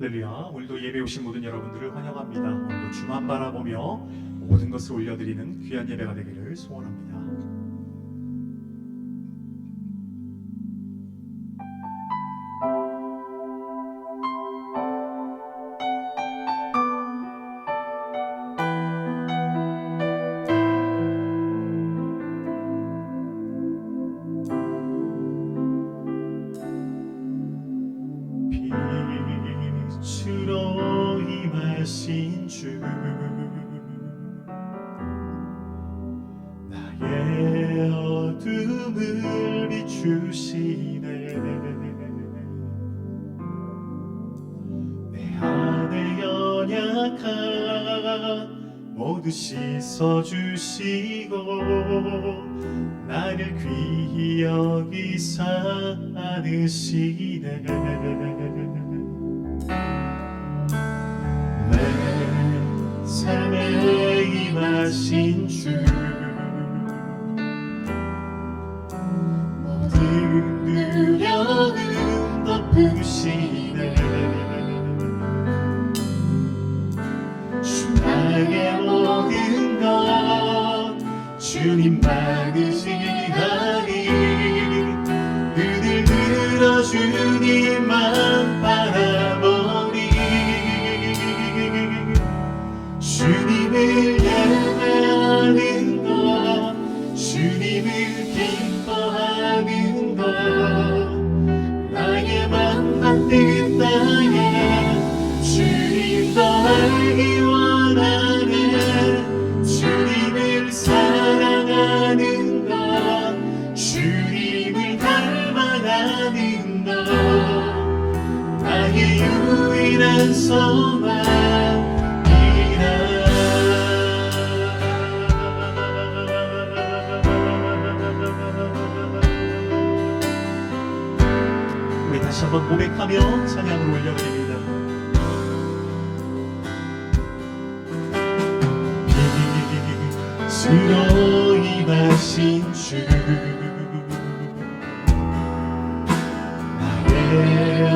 할렐루야. 오늘도 예배 오신 모든 여러분들을 환영합니다. 오늘도 주만 바라보며 모든 것을 올려드리는 귀한 예배가 되기를 소원합니다. 씻어주시고 나를 귀히 여기사 안으시네. 내 삶에 임하신 주님만 의지 것 나의 유일한 우리 다시 한번 고백하며 찬양을 올려드립니다. 빛으로 임하신 주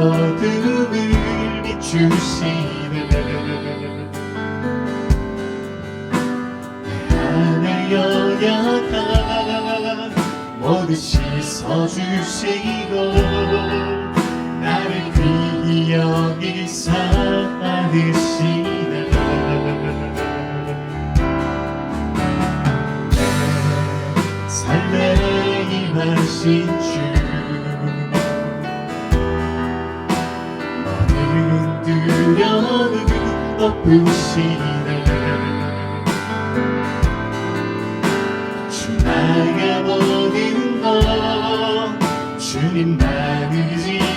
어둠을 비추시네 내 안에 연약한 모두 씻어주시고 나를 귀히 여기사 안으시네 내 삶에 임하신 두려움 덮으시네 주 나의 모든 것 주님만 의지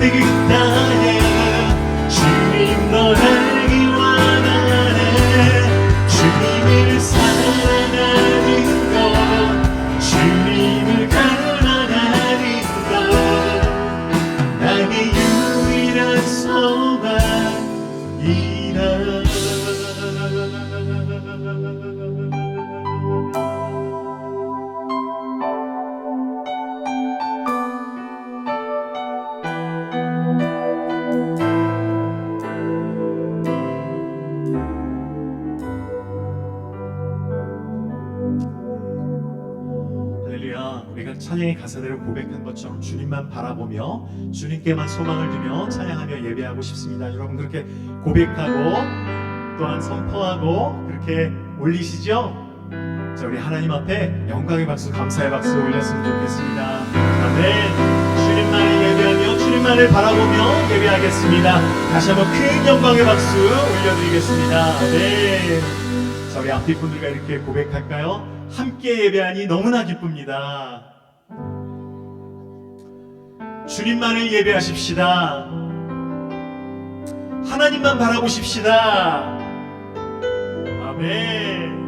тих тає. 우리가 찬양의 가사대로 고백한 것처럼 주님만 바라보며 주님께만 소망을 두며 찬양하며 예배하고 싶습니다. 여러분 그렇게 고백하고 또한 선포하고 그렇게 올리시죠? 자 우리 하나님 앞에 영광의 박수 감사의 박수 올렸으면 좋겠습니다. 아멘. 주님만을 예배하며 주님만을 바라보며 예배하겠습니다. 다시 한번 큰 영광의 박수 올려드리겠습니다. 네. 자 우리 앞뒤 분들과 이렇게 고백할까요? 함께 예배하니 너무나 기쁩니다. 주님만을 예배하십시다. 하나님만 바라보십시다. 아멘.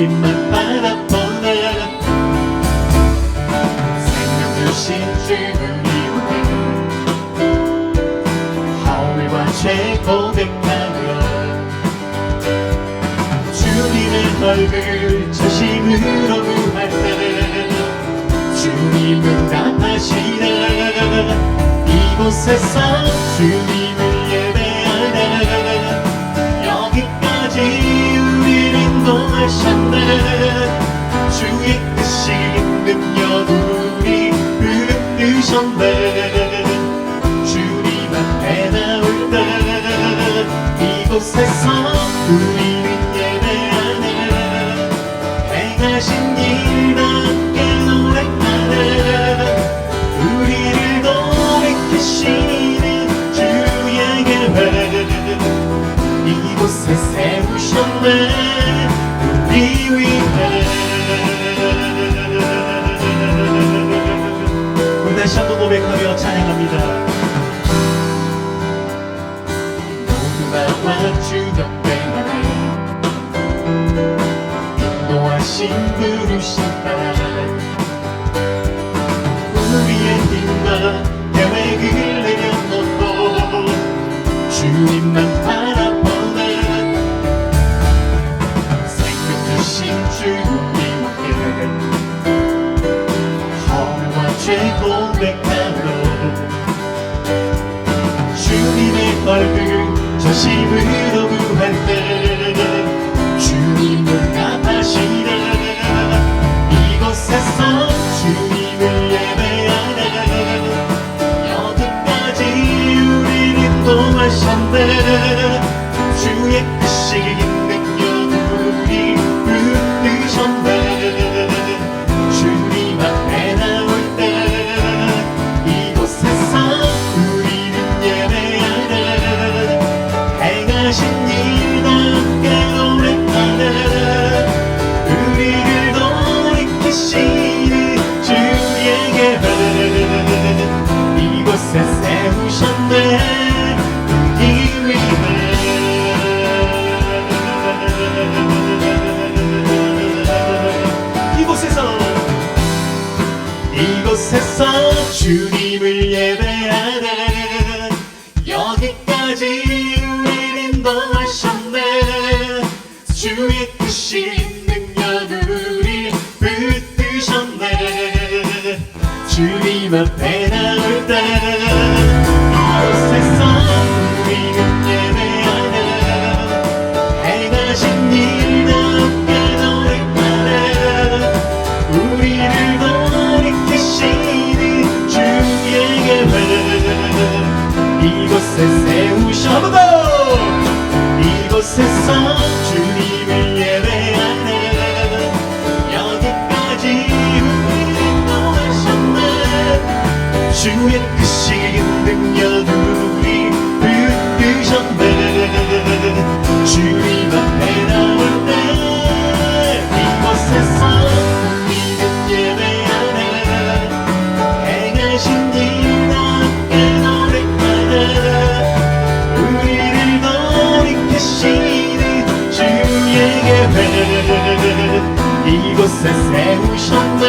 주님만 바라보나 생명 주신 주님을 허물과 죄 고백하며 주님의 얼굴 저심으로 구할 때 주님은 답하시라. 이곳에서 주님 인도하셨네. 주의 뜻이 능력 우리 붙드셨네. 주님 앞에 나올 때 이곳에서 우리 인도하셨네. 주의 크신 능력 우리 붙드셨네. 주님 앞에 주의 크신 능력 우리 붙드셨네. 주님 앞에 나올 때 이곳에서 우리는 예배하네 행하신 일답게 노래하네. 우리를 돌이키시는 주의 계획 이곳에 세우셨네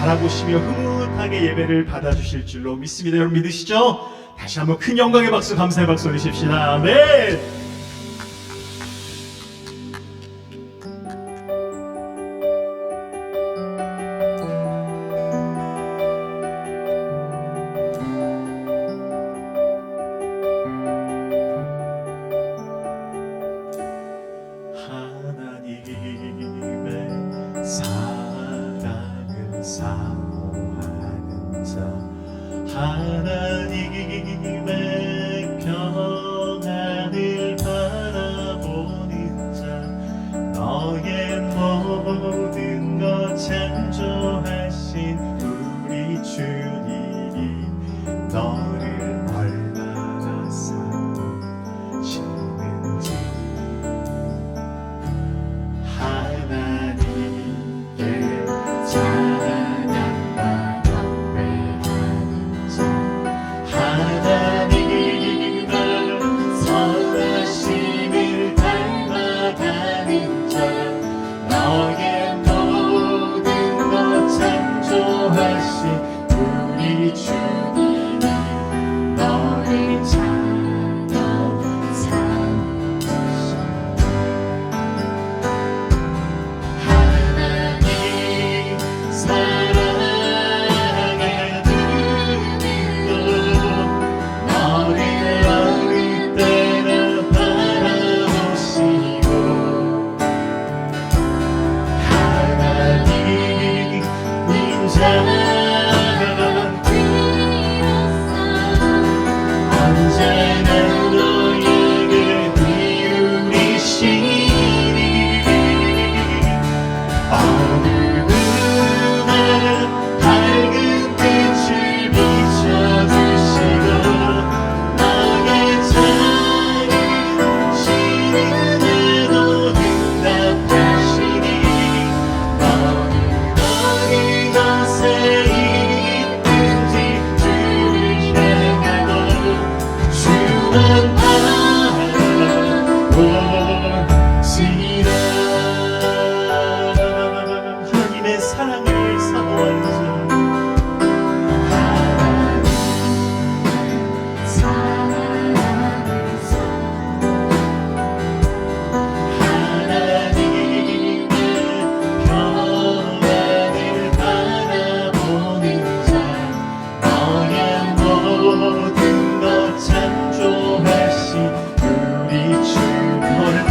바라보시며 흐뭇하게 예배를 받아주실 줄로 믿습니다. 여러분 믿으시죠? 다시 한번 큰 영광의 박수, 감사의 박수 올리십시다. 아멘!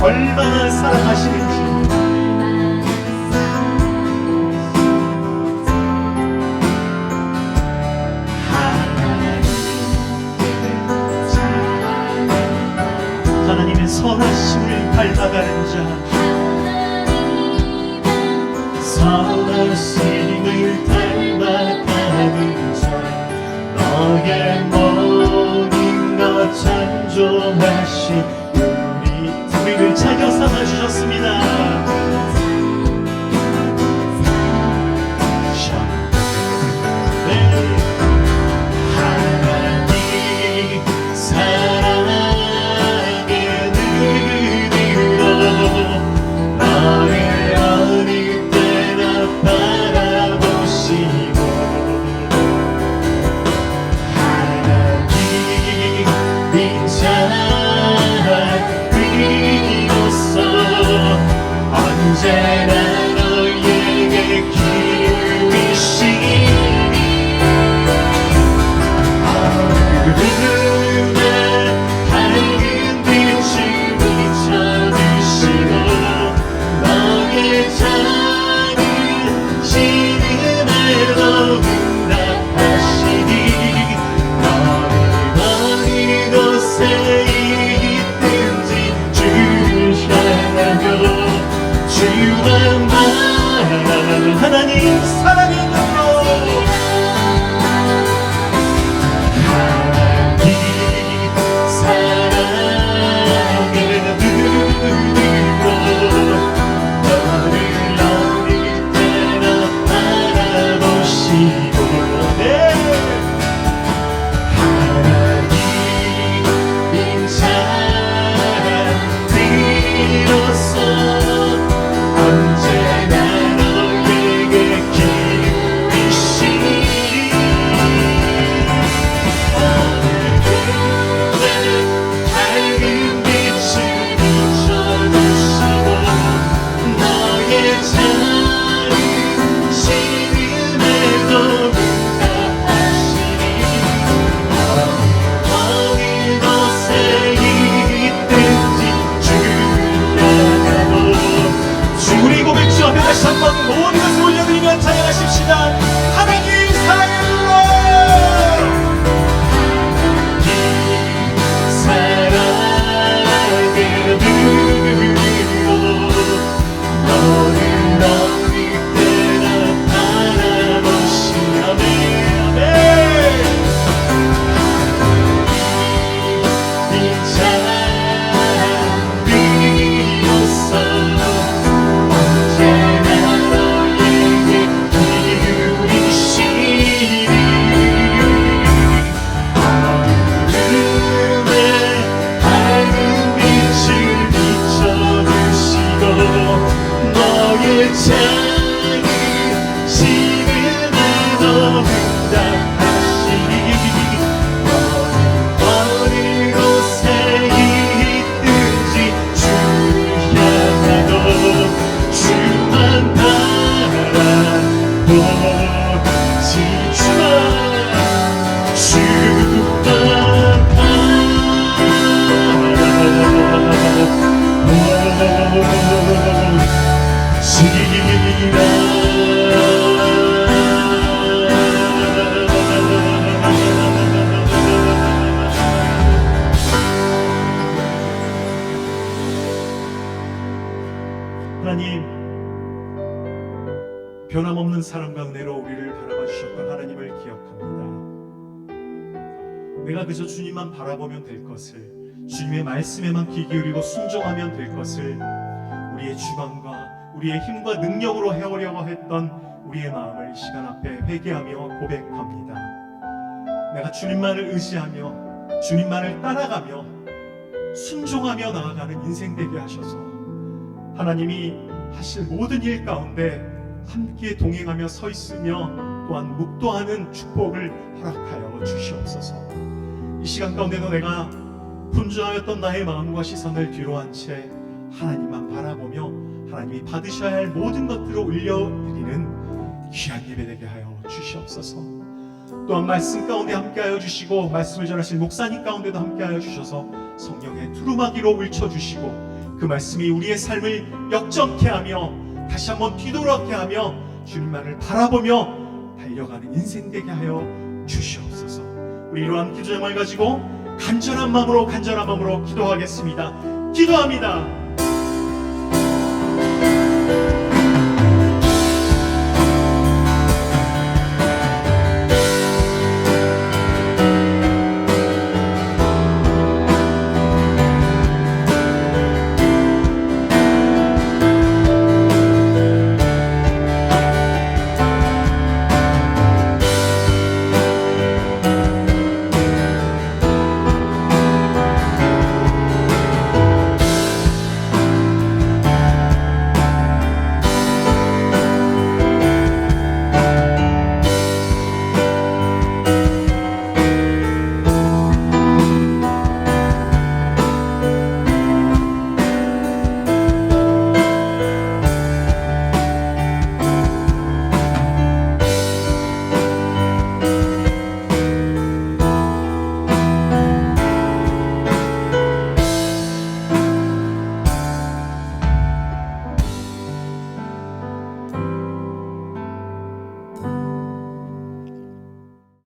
얼마나 사랑하시는지. 春风满面。 주님만 바라보면 될 것을 주님의 말씀에만 귀 기울이고 순종하면 될 것을 우리의 주관과 우리의 힘과 능력으로 해오려고 했던 우리의 마음을 이 시간 앞에 회개하며 고백합니다. 내가 주님만을 의지하며 주님만을 따라가며 순종하며 나아가는 인생 되게 하셔서 하나님이 하실 모든 일 가운데 함께 동행하며 서 있으며 또한 묵도하는 축복을 허락하여 주시옵소서. 이 시간 가운데도 내가 분주하였던 나의 마음과 시선을 뒤로 한 채 하나님만 바라보며 하나님이 받으셔야 할 모든 것들을 올려드리는 귀한 예배 되게 하여 주시옵소서. 또한 말씀 가운데 함께하여 주시고 말씀을 전하신 목사님 가운데도 함께하여 주셔서 성령의 두루마기로 울쳐 주시고 그 말씀이 우리의 삶을 역정케 하며 다시 한번 뒤돌아게 하며 주님만을 바라보며 달려가는 인생 되게 하여 주시옵소서. 우리 이러한 기도점을 가지고 간절한 마음으로 간절한 마음으로 기도하겠습니다. 기도합니다.